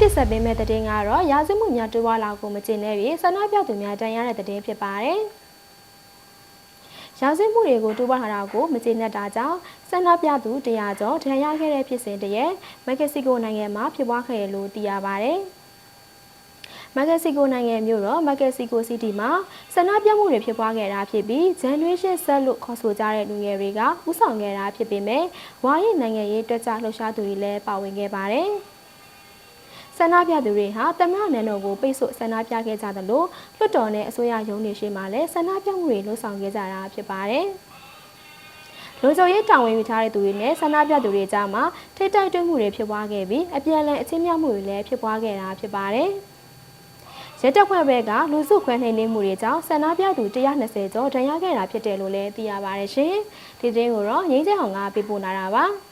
တစ်ဆက်ပေးမဲ့တဲ့တင်ကတော့ရာဇဝမှုများတိုးပွားလာကိုမကျေနပ်ပြီးဆန္ဒပြသူများတန်ရတဲ့တဲ့တင်ဖြစ်ပါတယ်။ရာဇဝမှုတွေကိုတိုးပွားလာတာကိုမကျေနပ်တာကြောင့်ဆန္ဒပြသူတရားကျော်ဒဏ်ရာခဲ့တဲ့ဖြစ်စဉ်တည်းမက္ကဆီကိုနိုင်ငံမှာဖြစ်ပွားခဲ့ရလို့သိရပါတယ်။မက္ကဆီကိုနိုင်ငံမြို့တော်မက္ကဆီကိုစီးတီမှာဆန္ဒပြမှုတွေဖြစ်ပွားခဲ့တာဖြစ်ပြီးဂျန်နရေရှင်းဆက်လို့ခေါ်ဆိုကြတဲ့လူငယ်တွေကဥဆောင်ခဲ့တာဖြစ်ပေမဲ့ဝါရင်နိုင်ငံရေးတွက်ကြလှုပ်ရှားသူတွေလည်းပါဝင်ခဲ့ပါတယ်။ ဆန္ဒပြသူတွေဟာတမရနန်တော်ကိုပိတ်ဆို့ဆန္ဒပြခဲ့ကြသလိုလွှတ်တော်နဲ့အစိုးရရုံးတွေရှိမှလည်းဆန္ဒပြမှုတွေလှုပ်ဆောင်ခဲ့ကြတာဖြစ်ပါတယ်။လူကြိုရေးတာဝန်ယူထားတဲ့သူတွေနဲ့ဆန္ဒပြသူတွေကြားမှာထိတိုက်တွေ့မှုတွေဖြစ်ပွားခဲ့ပြီးအပြန်အလှန်အချင်းမြတ်မှုတွေလည်းဖြစ်ပွားခဲ့တာဖြစ်ပါတယ်။ရဲတပ်ဖွဲ့ဘက်ကလူစုခွဲနှိမ်နင်းမှုတွေကြောင့်ဆန္ဒပြသူ120ကျော်ဒဏ်ရာခဲ့တာဖြစ်တယ်လို့လည်းသိရပါတယ်ရှင်။ဒီသတင်းကိုတော့ငင်းချေအောင်ကပြပို့လာတာပါ။